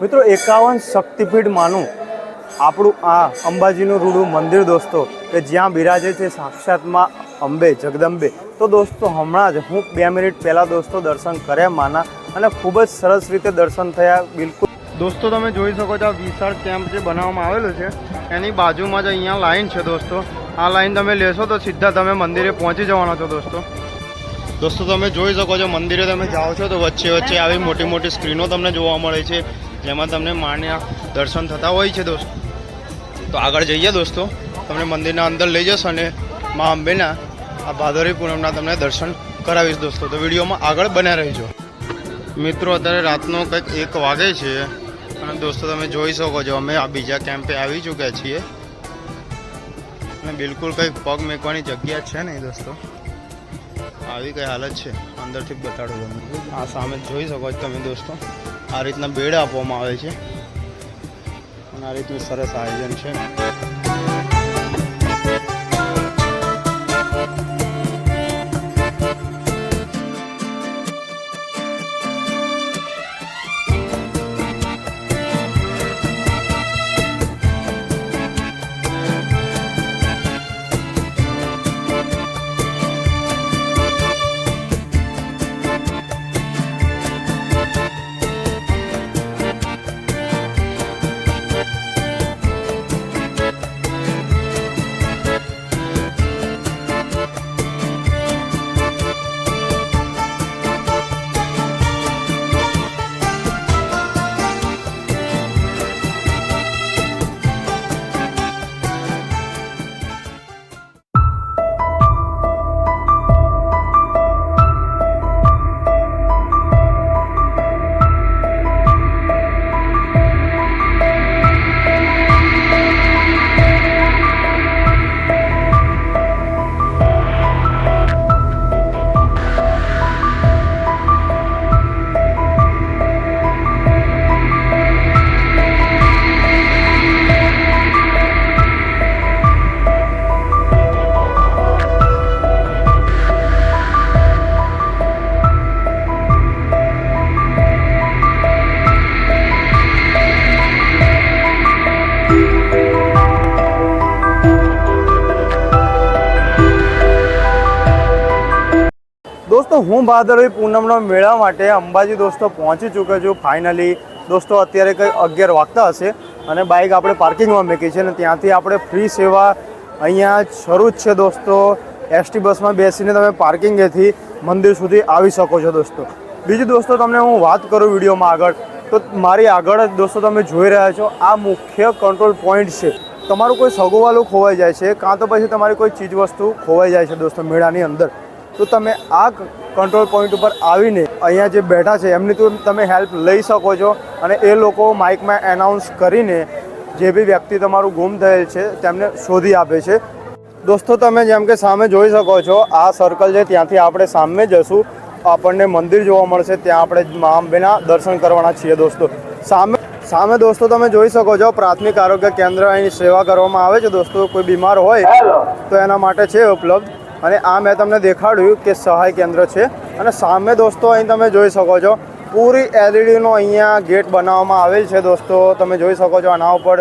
મિત્રો, એકાવન શક્તિપીઠ માનું આપણું આ અંબાજીનું રૂડું મંદિર દોસ્તો, કે જ્યાં બિરાજે છે સાક્ષાતમાં અંબે, જગદંબે. તો દોસ્તો, હમણાં જ હું બે મિનિટ પહેલાં દોસ્તો દર્શન કર્યા માના અને ખૂબ જ સરસ રીતે દર્શન થયા, બિલકુલ. દોસ્તો, તમે જોઈ શકો છો આ વિશાળ કેમ્પ જે બનાવવામાં આવેલો છે, એની બાજુમાં જ અહીંયા લાઈન છે દોસ્તો. આ લાઈન તમે લેશો તો સીધા તમે મંદિરે પહોંચી જવાના છો દોસ્તો. દોસ્તો, તમે જોઈ શકો છો મંદિરે તમે જાઓ છો તો વચ્ચે વચ્ચે આવી મોટી મોટી સ્ક્રીનો તમને જોવા મળે છે. જેમાં તમને માના દર્શન થતા હોય છે દોસ્તો. તો આગળ જઈએ દોસ્તો. તમને મંદિરના અંદર લઈ જશો અને મા અંબેના આ ભાદરવી પૂનમના તમને દર્શન કરાવીશ દોસ્તો. તો વિડીયોમાં આગળ બન્યા રહેજો. મિત્રો, અત્યારે રાતનો કંઈક એક વાગે છે. અને દોસ્તો, તમે જોઈ શકો છો, અમે આ બીજા કેમ્પે આવી ચૂક્યા છીએ. અને બિલકુલ કંઈક પગ મેકવાની જગ્યા છે નહીં દોસ્તો. આવી કઈ હાલત છે. અંદરથી બતાડું તમને. આ સામે જોઈ શકો છો તમે દોસ્તો. આ રીતના બેડ આપવામાં આવે છે. અને આ રીતનું સરસ આયોજન છે. દોસ્તો હું ભાદરવી પૂનમનો મેળા માટે અંબાજી દોસ્તો પહોંચી ચૂક્યો છું. ફાઇનલી દોસ્તો, અત્યારે કંઈ અગિયાર વાગતા હશે અને બાઇક આપણે પાર્કિંગમાં મૂકી છે અને ત્યાંથી આપણે ફ્રી સેવા અહીંયા શરૂ જ છે દોસ્તો. એસટી બસમાં બેસીને તમે પાર્કિંગેથી મંદિર સુધી આવી શકો છો દોસ્તો. બીજું દોસ્તો, તમને હું વાત કરું વિડીયોમાં આગળ. તો મારી આગળ જ દોસ્તો તમે જોઈ રહ્યા છો, આ મુખ્ય કંટ્રોલ પોઈન્ટ છે. તમારું કોઈ સગોવાલું ખોવાઈ જાય છે, કાં તો પછી તમારી કોઈ ચીજ વસ્તુ ખોવાઈ જાય છે દોસ્તો મેળાની અંદર. તો તમે આ કંટ્રોલ પોઈન્ટ ઉપર આવીને અહીંયા જે બેઠા છે એમની તો તમે હેલ્પ લઈ શકો છો. અને એ લોકો માઇકમાં એનાઉન્સ કરીને જે બી વ્યક્તિ તમારું ગુમ થયેલ છે તેમને શોધી આપે છે. દોસ્તો તમે જેમ કે સામે જોઈ શકો છો આ સર્કલ છે ત્યાંથી આપણે સામે જશું. આપણને મંદિર જોવા મળશે ત્યાં આપણે મા અંબેના દર્શન કરવાના છીએ દોસ્તો. સામે સામે દોસ્તો તમે જોઈ શકો છો પ્રાથમિક આરોગ્ય કેન્દ્ર અહીં સેવા કરવામાં આવે છે દોસ્તો. કોઈ બીમાર હોય તો એના માટે છે ઉપલબ્ધ. અને આ મેં તમને દેખાડ્યું કે સહાય કેન્દ્ર છે. અને સામે દોસ્તો અહીં તમે જોઈ શકો છો, પૂરી એલઈડીનો અહીંયા ગેટ બનાવવામાં આવેલ છે દોસ્તો. તમે જોઈ શકો છો આના ઉપર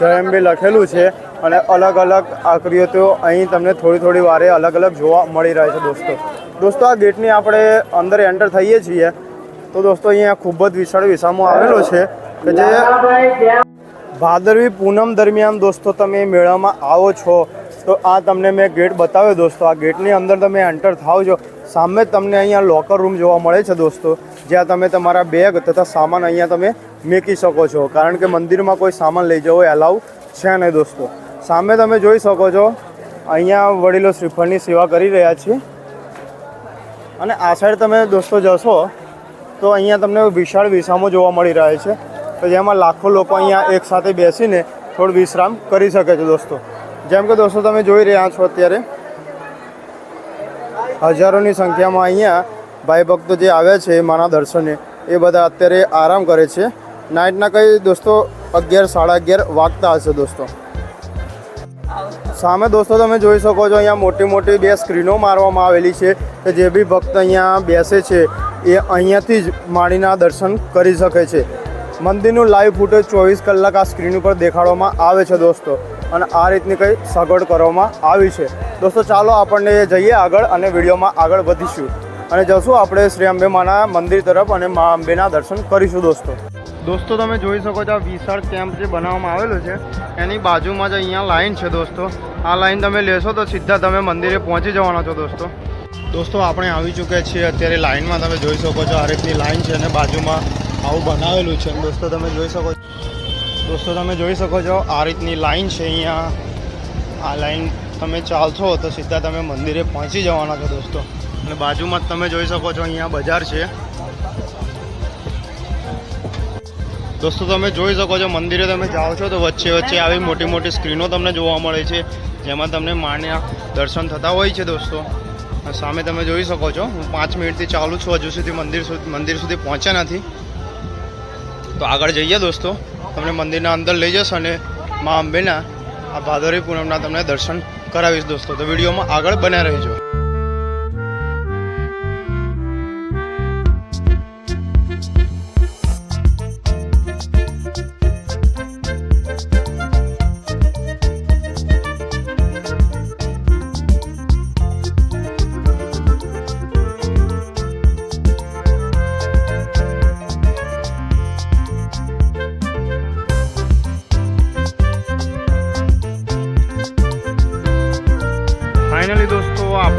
જયંબી લખેલું છે. અને અલગ અલગ આકૃતિઓ અહીં તમને થોડી થોડી વારે અલગ અલગ જોવા મળી રહે છે દોસ્તો. દોસ્તો, આ ગેટની આપણે અંદર એન્ટર થઈએ છીએ. તો દોસ્તો, અહીંયા ખૂબ જ વિશાળ વિસામો આવેલો છે કે જે ભાદરવી પૂનમ દરમિયાન દોસ્તો તમે મેળામાં આવો છો, તો આ તમને મેં ગેટ બતાવ્યો દોસ્તો. આ ગેટની અંદર તમે એન્ટર થાવ છો. સામે તમને અહીંયા લોકર રૂમ જોવા મળે છે દોસ્તો. જ્યાં તમે તમારા બેગ તથા સામાન અહીંયા તમે મૂકી શકો છો. કારણ કે મંદિરમાં કોઈ સામાન લઈ જવો એલાઉ છે નહીં દોસ્તો. સામે તમે જોઈ શકો છો, અહીંયા વડીલો શ્રીફળની સેવા કરી રહ્યા છે. અને આ સાઈડ તમે દોસ્તો જશો, તો અહીંયા તમને વિશાળ વિસામો જોવા મળી રહે છે. તો જેમાં લાખો લોકો અહીંયા એક સાથે બેસીને થોડો વિશ્રામ કરી શકે છે દોસ્તો. જેમ કે દોસ્તો તમે જોઈ રહ્યા છો અત્યારે, હજારોની સંખ્યામાં અહીંયા ભાઈ ભક્તો જે આવ્યા છે માના દર્શને, એ બધા અત્યારે આરામ કરે છે. નાઇટના કંઈ દોસ્તો અગિયાર, સાડા અગિયાર વાગતા હશે દોસ્તો. સામે દોસ્તો તમે જોઈ શકો છો અહીંયા મોટી મોટી બે સ્ક્રીનો મારવામાં આવેલી છે કે જે બી ભક્ત અહીંયા બેસે છે, એ અહીંયાથી જ માળીના દર્શન કરી શકે છે. મંદિરનું લાઈવ ફૂટેજ ચોવીસ કલાક આ સ્ક્રીન ઉપર દેખાડવામાં આવે છે દોસ્તો. અને આ રીતની કંઈ સગવડ કરવામાં આવી છે. દોસ્તો, ચાલો આપણને જઈએ આગળ અને વિડીયોમાં આગળ વધીશું. અને જશું આપણે શ્રી અંબે માના મંદિર તરફ અને મા અંબેના દર્શન કરીશું દોસ્તો. દોસ્તો, તમે જોઈ શકો છો આ વિશાળ કેમ્પ જે બનાવવામાં આવેલો છે, એની બાજુમાં જ અહીંયા લાઈન છે દોસ્તો. આ લાઈન તમે લેશો તો સીધા તમે મંદિરે પહોંચી જવાના છો દોસ્તો. દોસ્તો, આપણે આવી ચૂક્યા છીએ. અત્યારે લાઈનમાં તમે જોઈ શકો છો આ રીતની લાઈન છે અને બાજુમાં આવું બનાવેલું છે. દોસ્તો, તમે જોઈ શકો દોસ્તો, તમે જોઈ શકો છો, આ રીતની લાઈન છે અહીંયા. આ લાઈન તમે ચાલશો તો સીધા તમે મંદિરે પહોંચી જવાના છો, દોસ્તો. અને બાજુમાં તમે જોઈ શકો છો, અહીંયા બજાર છે. દોસ્તો, તમે જોઈ શકો છો, મંદિરે તમે જાઓ છો તો વચ્ચે વચ્ચે આવી મોટી મોટી સ્ક્રીનો તમને જોવા મળે છે. જેમાં તમને માણ્યા દર્શન થતા હોય છે, દોસ્તો. સામે તમે જોઈ શકો છો, હું પાંચ મિનિટથી ચાલુ છું, હજુ સુધી મંદિર સુધી મંદિર સુધી પહોંચ્યા નથી. તો આગળ જઈએ દોસ્તો. તમને મંદિરના અંદર લઈ જશો અને મા અંબેના આ ભાદરવી પૂનમના તમને દર્શન કરાવીશ દોસ્તો. તો વિડીયોમાં આગળ બન્યા રહેજો.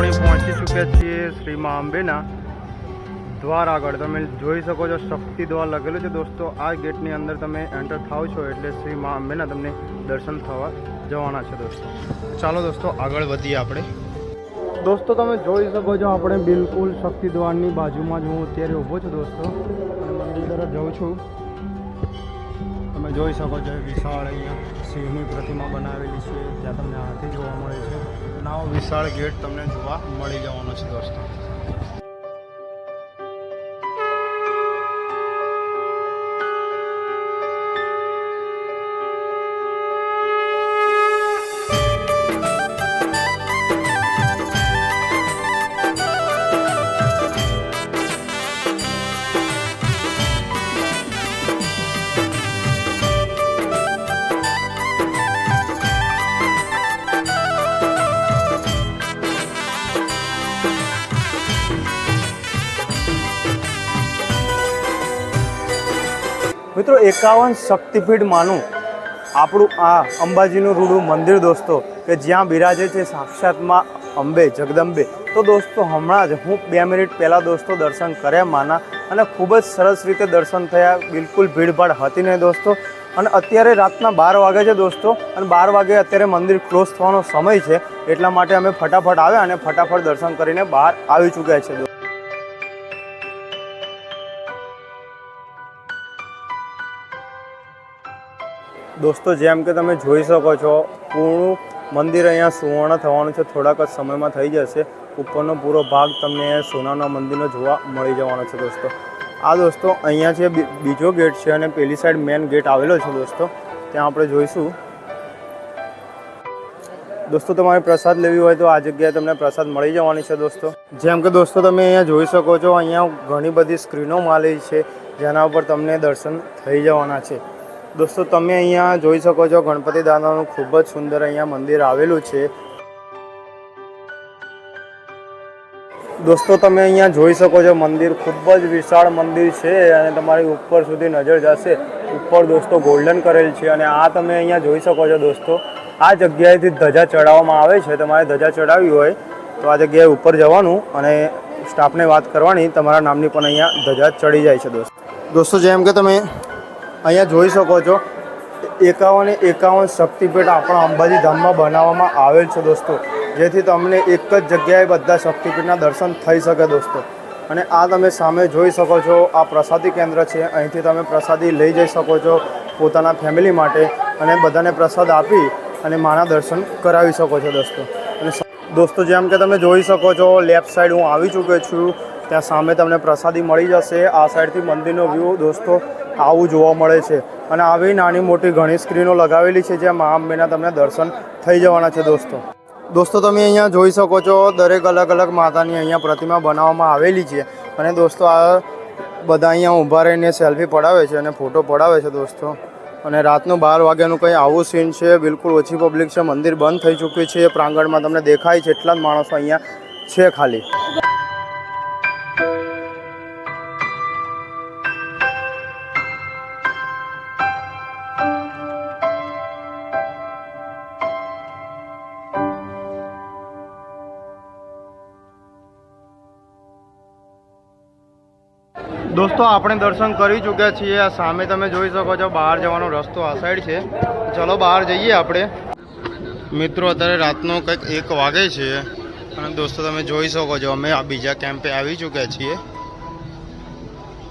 આપણે પહોંચી ચૂક્યા છીએ શ્રી મા અંબેના દ્વાર આગળ. તમે જોઈ શકો છો, શક્તિ દ્વાર લખેલું છે. દોસ્તો, આ ગેટની અંદર તમે એન્ટર થાવ છો એટલે શ્રી મા અંબેના તમને દર્શન થવા જવાના છે, દોસ્તો. ચાલો, દોસ્તો, આગળ વધીએ આપણે. દોસ્તો, તમે જોઈ શકો છો, આપણે બિલકુલ શક્તિ દ્વારની બાજુમાં જ હું અત્યારે ઊભો છું, દોસ્તો. અને મંદિર તરફ જાઉં છું. તમે જોઈ શકો છો, વિશાળ અહીંયા શિવની પ્રતિમા બનાવેલી છે. ત્યાં તમને હાથી જોવા મળે છે. અને વિશાળ ગેટ તમને જોવા મળી જવાનો છે દોસ્તો. મિત્રો, એકાવન શક્તિપીઠ માનું આપણું આ અંબાજીનું રૂડું મંદિર દોસ્તો, કે જ્યાં બિરાજે છે સાક્ષાતમાં અંબે, જગદંબે. તો દોસ્તો, હમણાં જ હું બે મિનિટ પહેલાં દોસ્તો દર્શન કર્યા માના, અને ખૂબ જ સરસ રીતે દર્શન થયા. બિલકુલ ભીડભાડ હતી નહીં દોસ્તો. અને અત્યારે રાતના બાર વાગે છે દોસ્તો, અને બાર વાગે અત્યારે મંદિર ક્લોઝ થવાનો સમય છે, એટલા માટે અમે ફટાફટ આવ્યા અને ફટાફટ દર્શન કરીને બહાર આવી ચૂક્યા છે દોસ્તો, જેમ કે તમે જોઈ શકો છો, પૂરું મંદિર અહીંયા સુવર્ણ થવાનું છે. થોડાક જ સમયમાં થઈ જશે. ઉપરનો પૂરો ભાગ તમને સોનાના મંદિરનો જોવા મળી જવાનો છે દોસ્તો. આ દોસ્તો, અહીંયા છે બીજો ગેટ છે અને પેલી સાઈડ મેન ગેટ આવેલો છે દોસ્તો. ત્યાં આપણે જોઈશું. દોસ્તો, તમારે પ્રસાદ લેવી હોય તો આ જગ્યાએ તમને પ્રસાદ મળી જવાની છે દોસ્તો. જેમ કે દોસ્તો, તમે અહીંયા જોઈ શકો છો, અહીંયા ઘણી બધી સ્ક્રીનો માલી છે. જેના ઉપર તમને દર્શન થઈ જવાના છે. દોસ્તો, તમે અહીંયા જોઈ શકો છો ગણપતિ દાદાનું ખૂબ જ સુંદર અહીંયા મંદિર આવેલું છે. દોસ્તો, તમે અહીંયા જોઈ શકો છો મંદિર ખૂબ જ વિશાળ મંદિર છે અને તમારી ઉપર સુધી નજર જશે. ઉપર દોસ્તો ગોલ્ડન કરેલ છે અને આ તમે અહીંયા જોઈ શકો છો દોસ્તો. આ જગ્યાએથી ધજા ચડાવવામાં આવે છે, તમારે ધજા ચડાવવી હોય તો આ જગ્યાએ ઉપર જવાનું અને સ્ટાફને વાત કરવાની. તમારા નામની પણ અહીંયા ધજા ચડી જાય છે દોસ્તો. દોસ્તો, જેમ કે તમે અહીંયા જોઈ શકો છો. એકાવન એકાવન શક્તિપીઠ આપણા અંબાજી ધામમાં બનાવવામાં આવેલ છે દોસ્તો. જેથી તમને એક જ જગ્યાએ બધા શક્તિપીઠના દર્શન થઈ શકે દોસ્તો. અને આ તમે સામે જોઈ શકો છો, આ પ્રસાદી કેન્દ્ર છે. અહીંથી તમે પ્રસાદી લઈ જઈ શકો છો પોતાના ફેમિલી માટે અને બધાને પ્રસાદ આપી અને માના દર્શન કરાવી શકો છો દોસ્તો. અને દોસ્તો, જેમ કે તમે જોઈ શકો છો, લેફ્ટ સાઈડ હું આવી ચૂક્યો છું. ત્યાં સામે તમને પ્રસાદી મળી જશે. આ સાઈડથી મંદિરનો વ્યૂ દોસ્તો આવું જોવા મળે છે. અને આવી નાની મોટી ઘણી સ્ક્રીનો લગાવેલી છે જ્યાં મા અંબેના તમને દર્શન થઈ જવાના છે દોસ્તો. દોસ્તો, તમે અહીંયા જોઈ શકો છો દરેક અલગ અલગ માતાની અહીંયા પ્રતિમા બનાવવામાં આવેલી છે. અને દોસ્તો, આ બધા અહીંયા ઊભા રહીને સેલ્ફી પડાવે છે અને ફોટો પડાવે છે દોસ્તો. અને રાતનું બાર વાગ્યાનું કંઈ આવું સીન છે, બિલકુલ ઓછી પબ્લિક છે, મંદિર બંધ થઈ ચૂક્યું છે પ્રાંગણમાં તમને દેખાય છે એટલા જ માણસો અહીંયા છે ખાલી. દોસ્તો, આપણે દર્શન કરી ચૂક્યા છીએ. આ સામે તમે જોઈ શકો છો, બહાર જવાનો રસ્તો આ સાઈડ છે. ચલો, બહાર જઈએ આપણે. મિત્રો, અત્યારે રાતનો કંઈક એક વાગે છે. અને દોસ્તો, તમે જોઈ શકો છો, અમે આ બીજા કેમ્પે આવી ચૂક્યા છીએ.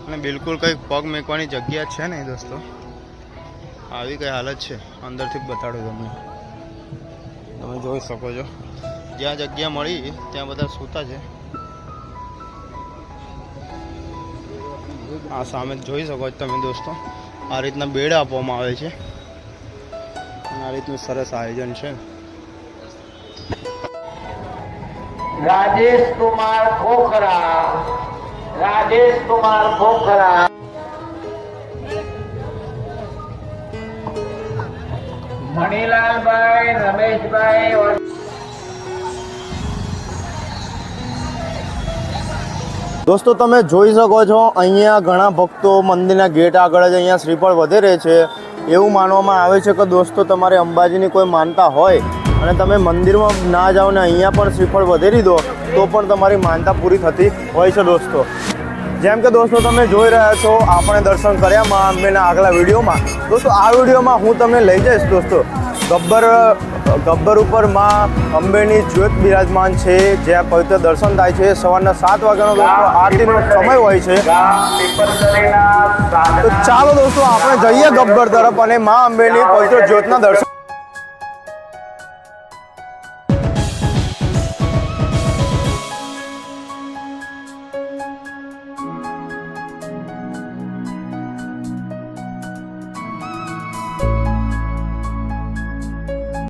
અને બિલકુલ કંઈક પગ મૂકવાની જગ્યા છે નહીં દોસ્તો. આવી કઈ હાલત છે. અંદરથી બતાડું તમને. તમે જોઈ શકો છો. જ્યાં જગ્યા મળી, ત્યાં બધા સૂતા છે. આ સામે જોઈ શકો છો તમે દોસ્તો. આ રીતના બેડ આપવામાં આવે છે. આ રીતનું સરસ આયોજન છે. રાજેશ કુમાર ખોખરા. રાજેશ કુમાર ખોખરા. મણીલાલભાઈ, રમેશભાઈ દોસ્તો, તમે જોઈ શકો છો, અહીંયા ઘણા ભક્તો મંદિરના ગેટ આગળ જ અહીંયા શ્રીફળ વધેરે છે. એવું માનવામાં આવે છે કે દોસ્તો, તમારે અંબાજીની કોઈ માનતા હોય અને તમે મંદિરમાં ના જાઓ ને અહીંયા પણ શ્રીફળ વધેરી દો તો પણ તમારી માનતા પૂરી થતી હોય છે દોસ્તો. જેમ કે દોસ્તો, તમે જોઈ રહ્યા છો, આપણે દર્શન કર્યા મા અંબેના આગલા વિડીયોમાં. દોસ્તો, આ વિડીયોમાં હું તમને લઈ જઈશ દોસ્તો. ગબ્બર ગબ્બર ઉપરમાં અંબેની જ્યોત બિરાજમાન છે જ્યાં પવિત્ર દર્શન થાય છે. સવારના સાત વાગ્યાનો દોસ્તો આરતીનો સમય હોય છે. તો ચાલો દોસ્તો, આપણે જઈએ ગબ્બર તરફ અને મા અંબેની પવિત્ર જ્યોતના દર્શન